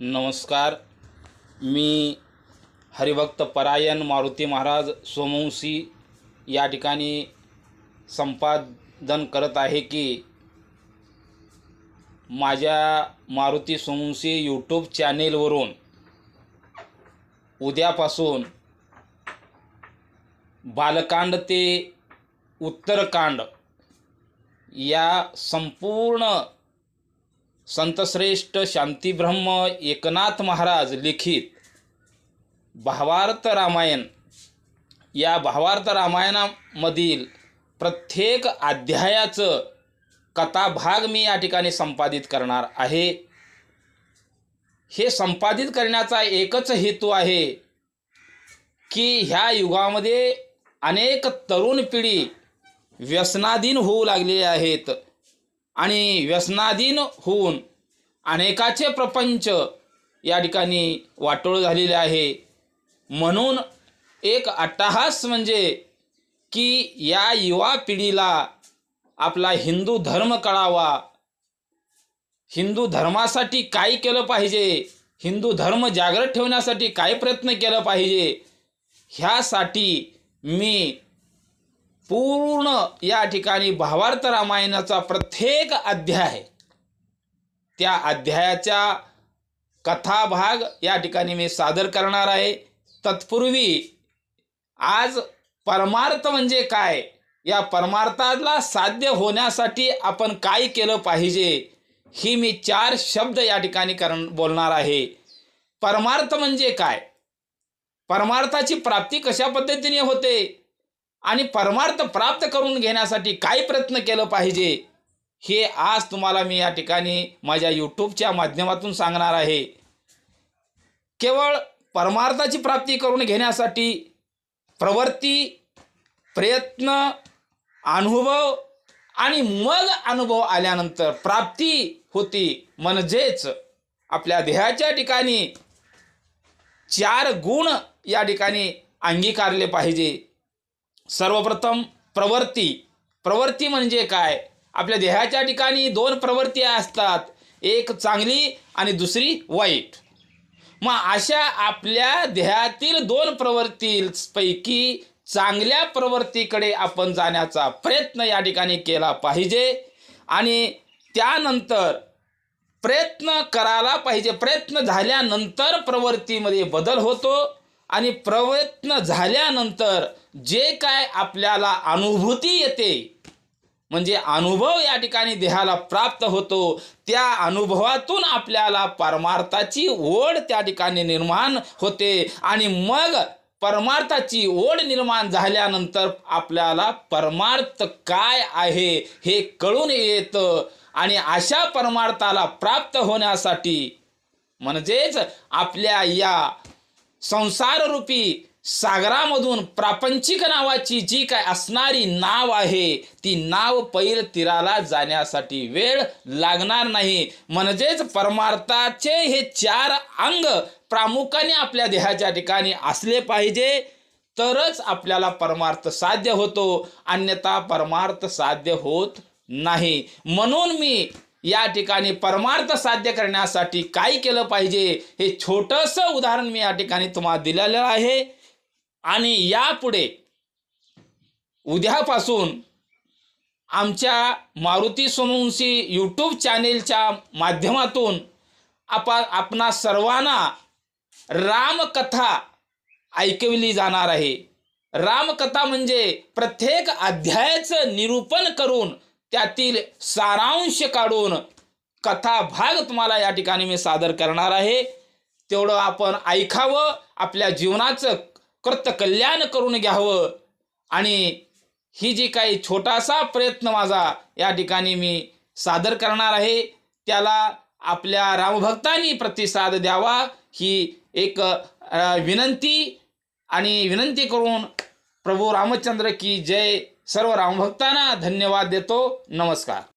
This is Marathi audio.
नमस्कार. मी हरिभक्त परायण मारुती महाराज सोमवंशी या ठिकाणी संपादन करत आहे की माझ्या मारुती सोमवंशी यूट्यूब चॅनेलवरून उद्यापासून बालकांड ते उत्तरकांड या संपूर्ण संतश्रेष्ठ शांतीब्रह्म एकनाथ महाराज लिखित भावार्थ रामायण. या भावार्थ रामायणामधील प्रत्येक अध्यायाचं कथाभाग मी या ठिकाणी संपादित करणार आहे. हे संपादित करण्याचा एकच हेतू आहे की ह्या युगामध्ये अनेक तरुण पिढी व्यसनाधीन होऊ लागलेली आहेत. आणि व्यसनाधीन होऊन अनेकाचे प्रपंच या ठिकाणी वाटोळ झालेले आहे. म्हणून एक अट्टहास म्हणजे की या युवा पिढीला आपला हिंदू धर्म कळावा. हिंदू धर्मासाठी काय केलं पाहिजे? हिंदू धर्म जागृत ठेवण्यासाठी काय प्रयत्न केलं पाहिजे? ह्यासाठी मी पूर्ण या ठिकाणी भावार्थ रामायणाचा प्रत्येक अध्याय त्या अध्यायाच्या कथाभाग या ठिकाणी मी सादर करणार आहे. तत्पूर्वी आज परमार्थ म्हणजे काय? या परमार्थाला साध्य होण्यासाठी आपण काय केलं पाहिजे? ही मी चार शब्द या ठिकाणी करण बोलणार आहे. परमार्थ म्हणजे काय? परमार्थाची प्राप्ती कशा पद्धतीने होते? आणि परमार्थ प्राप्त करून घेण्यासाठी काय प्रयत्न केलं पाहिजे हे आज तुम्हाला मी या ठिकाणी माझ्या यूट्यूबच्या माध्यमातून सांगणार आहे. केवळ परमार्थाची प्राप्ती करून घेण्यासाठी प्रवृत्ती प्रयत्न अनुभव आणि मग अनुभव आल्यानंतर प्राप्ती होती म्हणजेच आपल्या देहाच्या ठिकाणी चार गुण या ठिकाणी अंगीकारले पाहिजे. सर्वप्रथम प्रवृत्ती. प्रवृत्ती म्हणजे काय? आपल्या देहाच्या ठिकाणी दोन प्रवृत्ती असतात. एक चांगली आणि दुसरी वाईट. मग अशा आपल्या देहातील दोन प्रवृत्तीपैकी चांगल्या प्रवृत्तीकडे आपण जाण्याचा प्रयत्न या ठिकाणी केला पाहिजे आणि त्यानंतर प्रयत्न करायला पाहिजे. प्रयत्न झाल्यानंतर प्रवृत्तीमध्ये बदल होतो. आणि प्रयत्न झाल्यानंतर जे काय आपल्याला अनुभूती येते म्हणजे अनुभव या ठिकाणी देहाला प्राप्त होतो त्या अनुभवातून आपल्याला परमार्थाची ओढ त्या ठिकाणी निर्माण होते आणि मग परमार्थाची ओढ निर्माण झाल्यानंतर आपल्याला परमार्थ काय आहे हे कळून येतं आणि अशा परमार्थाला प्राप्त होण्यासाठी म्हणजेच आपल्या या संसाररूपी सागरामधून प्रापंचिक नावाची जी काय असणारी नाव आहे ती नाव पैर तीराला जाण्यासाठी वेळ लागणार नाही. म्हणजेच परमार्थाचे हे चार अंग प्रामुख्याने आपल्या देहाच्या ठिकाणी असले पाहिजे तरच आपल्याला परमार्थ साध्य होतो. अन्यथा परमार्थ साध्य होत नाही. म्हणून मी या ठिकाणी परमार्थ साध्य करण्यासाठी काय केलं पाहिजे? हे छोटंसं उदाहरण मी या ठिकाणी तुम्हाला दिलेलं आहे. आणि यापुढे उद्यापासून आमच्या मारुती सोमवंशी यूट्यूब चॅनेलच्या माध्यमातून आपा आपणा सर्वांना रामकथा ऐकविली जाणार आहे. रामकथा म्हणजे प्रत्येक अध्यायाचं निरूपण करून त्यातील सारांश काढून कथा भाग तुम्हाला या ठिकाणी मी सादर करणार आहे. तेवढं आपण ऐकावं आपल्या जीवनाचं कृत कल्याण करून घ्यावं. आणि ही जी काही छोटासा प्रयत्न माझा या ठिकाणी मी सादर करणार आहे त्याला आपल्या रामभक्तांनी प्रतिसाद द्यावा ही एक विनंती. आणि विनंती करून प्रभू रामचंद्र की जय सर्व रामभक्तांना धन्यवाद देतो. नमस्कार.